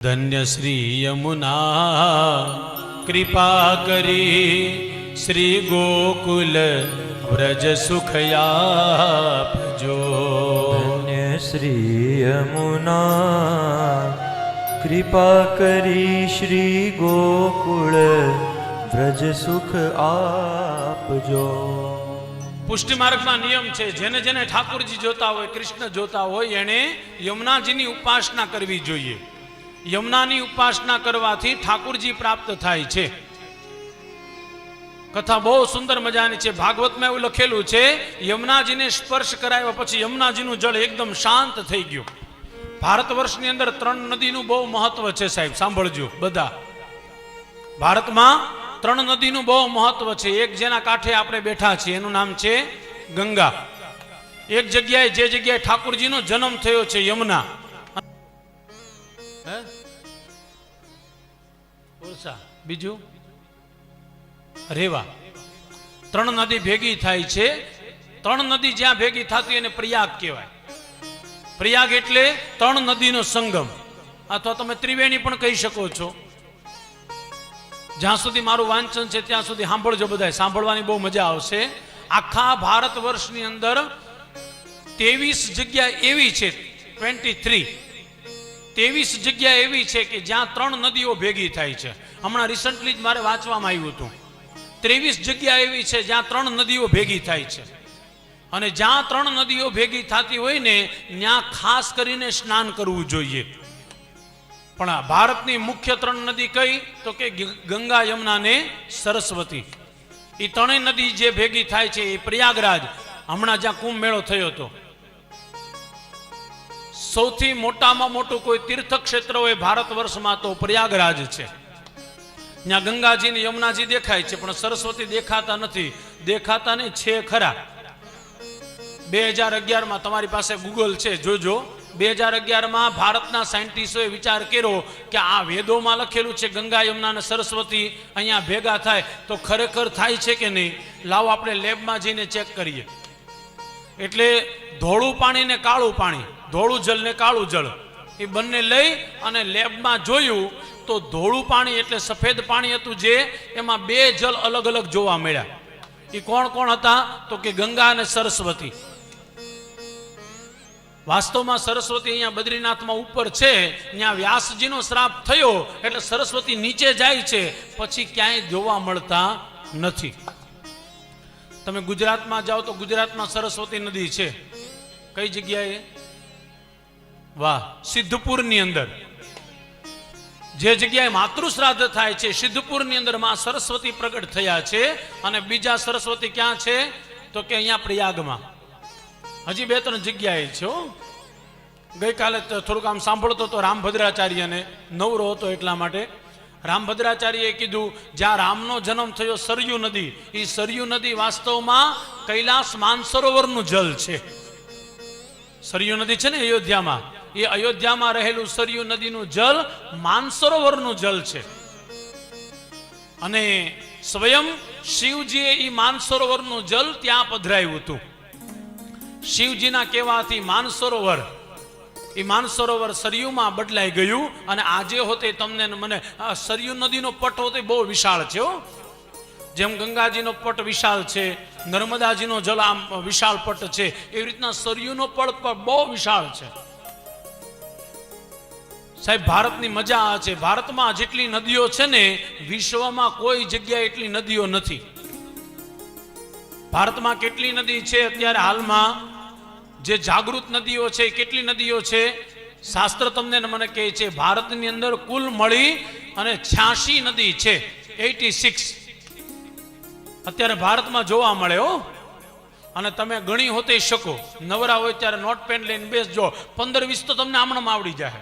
ધન્ય શ્રી યમુના કૃપા કરી શ્રી ગોકુલ વ્રજ સુખયાપજો ધન્ય શ્રી યમુના કૃપા કરી શ્રી ગોકુળ વ્રજ સુખ આપજો પુષ્ટિ માર્ગમાં નિયમ છે જેને જેને ઠાકુરજી જોતા હોય કૃષ્ણ જોતા હોય એણે યમુનાજીની ઉપાસના કરવી જોઈએ. યમુનાની ઉપાસના કરવાથી ઠાકુરજી પ્રાપ્ત થાય છે. કથા બહુ સુંદર મજાની છે. ભાગવતમાં એવું લખેલું છે, યમુનાજીને સ્પર્શ કરાવ્યા પછી યમુનાજીનું જળ એકદમ શાંત થઈ ગયું. ભારત વર્ષની અંદર ત્રણ નદીનું બહુ મહત્વ છે સાહેબ, સાંભળજો બધા. ભારતમાં ત્રણ નદીનું બહુ મહત્વ છે. એક જેના કાંઠે આપણે બેઠા છીએ, એનું નામ છે ગંગા. એક જગ્યાએ જે જગ્યાએ ઠાકુરજીનો જન્મ થયો છે, યમુના. ઓરસા. બીજું? રેવા. ત્રણ નદી ભેગી થાય છે. ત્રણ નદી જ્યાં ભેગી થતી એને પ્રયાગ કહેવાય. પ્રયાગ એટલે ત્રણ નદીનો સંગમ. અથવા તમે ત્રિવેણી પણ કહી શકો છો. જ્યાં સુધી મારું વાંચન છે, ત્યાં સુધી સાંભળજો બધા સાંભળવાની બહુ મજા આવશે. આખા ભારત વર્ષની અંદર ત્રેવીસ જગ્યા એવી છે ટ્વેન્ટી થ્રી ત્રેવીસ જગ્યા એવી છે કે જ્યાં ત્રણ નદીઓ ભેગી થાય છે. હમણાં રિસન્ટલી જ મારે વાંચવામાં આવ્યું હતું. ત્રેવીસ જગ્યા એવી છે જ્યાં ત્રણ નદીઓ ભેગી થાય છે. અને જ્યાં ત્રણ નદીઓ ભેગી થતી હોય ને, ત્યાં ખાસ કરીને સ્નાન કરવું જોઈએ. પણ આ ભારતની મુખ્ય ત્રણ નદી કઈ? તો કે ગંગા યમુના ને સરસ્વતી. એ ત્રણેય નદી જે ભેગી થાય છે એ પ્રયાગરાજ. હમણાં જ્યાં કુંભ મેળો થયો હતો. સૌથી મોટામાં મોટું કોઈ તીર્થ ક્ષેત્ર હોય ભારત વર્ષમાં તો પ્રયાગરાજ છે. ત્યાં ગંગાજી ને યમુનાજી દેખાય છે, પણ સરસ્વતી દેખાતા નથી. દેખાતા નહીં, છે ખરા. બે હજાર અગિયારમાં તમારી પાસે ગૂગલ છે, જોજો. બે હજાર અગિયારમાં ભારતના સાયન્ટિસ્ટોએ વિચાર કર્યો કે આ વેદોમાં લખેલું છે, ગંગા, યમુના અને સરસ્વતી અહીંયા ભેગા થાય, તો ખરેખર થાય છે કે નહીં? લાવો આપણે લેબમાં જઈને ચેક કરીએ. એટલે ધોળું પાણી ને કાળું પાણી. ધોળું જળ ને કાળું જળ. એ બંને લઈ અને લેબમાં જોયું તો ધોળું પાણી એટલે સફેદ પાણી હતું જે એમાં બે જળ અલગ અલગ જોવા મળ્યા. એ કોણ કોણ હતા? તો કે ગંગા અને સરસ્વતી. વાસ્તવમાં સરસ્વતી અહીંયા બદ્રીનાથમાં ઉપર છે, ત્યાં વ્યાસજીનો શ્રાપ થયો એટલે સરસ્વતી નીચે જાય છે, પછી ક્યાંય જોવા મળતા નથી. તમે ગુજરાતમાં જાઓ તો ગુજરાતમાં સરસ્વતી નદી છે. કઈ જગ્યાએ? વાહ, સિદ્ધપુરની અંદર. જે જગ્યાએ માતૃશ્રાદ્ધ થાય છે, સિદ્ધપુરની અંદરમાં સરસ્વતી પ્રગટ થયા છે અને બીજા સરસ્વતી ક્યાં છે? તો કે અહીંયા પ્રયાગમાં હજી બે ત્રણ જગ્યાએ છે ગઈકાલે થોડુંક આમ સાંભળતો હતો રામભદ્રાચાર્યને નવરો હતો એટલા માટે. રામભદ્રાચાર્યએ કીધું, જ્યાં રામનો જન્મ થયો સરયુ નદી એ સરયુ નદી વાસ્તવમાં કૈલાસ માનસરોવરનું જલ છે. સરયુ નદી છે ને અયોધ્યામાં? એ અયોધ્યામાં રહેલું સરયુ નદીનું જલ માનસરોવરનું જલ છે. અને સ્વયં શિવજીએ એ માનસરોવરનું જલ ત્યાં પધરાયું હતું. શિવજીના કહેવાથી માનસરોવર એ માનસરોવર સરયુમાં બદલાઈ ગયું અને આજે હોતે તમને મને સરયુ નદીનો પટ હોતે બહુ વિશાળ છે જેમ ગંગાજીનો પટ વિશાળ છે, નર્મદાજીનો જલ આમ વિશાળ પટ છે, એવી રીતના સરયુનો પટ પણ બહુ વિશાળ છે. સાહેબ, ભારતની મજા આ છે. ભારતમાં જેટલી નદીઓ છે ને, વિશ્વમાં કોઈ જગ્યાએ એટલી નદીઓ નથી. ભારતમાં કેટલી નદી છે અત્યારે હાલમાં? જે જાગૃત નદીઓ છે કેટલી નદીઓ છે? શાસ્ત્ર તમને મને કહે છે, ભારતની અંદર કુલ મળી અને છ્યાસી નદી છે એટી સિક્સ. અત્યારે ભારતમાં જોવા મળે હો. અને તમે ગણી હોતે શકો. નવરા હોય ત્યારે નોટ, પેન લઈને બેસજો. પંદર, વીસ તો તમને આમણામાં આવડી જાય